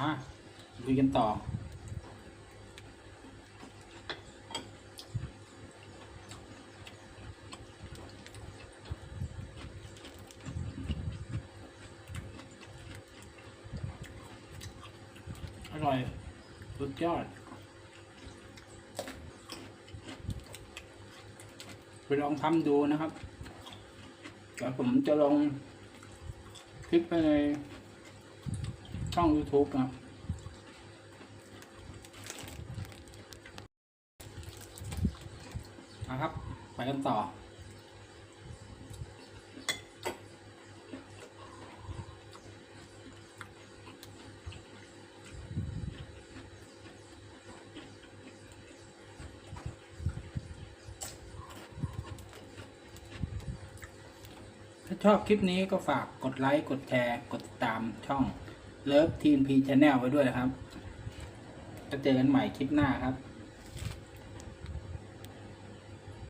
อะลุยกันต่อ อร่อยสุดยอดไปลองทำดูนะครับเดี๋ยวผมจะลองคลิปไปใน ช่อง YouTube นะครับนะครับ ไปกันต่อ ถ้าชอบคลิปนี้ก็ฝากกดไลค์ กดแชร์ กดติดตามช่อง เลิฟทีนพีชแนลไว้ด้วยนะครับจะเจอกันใหม่คลิปหน้าครับ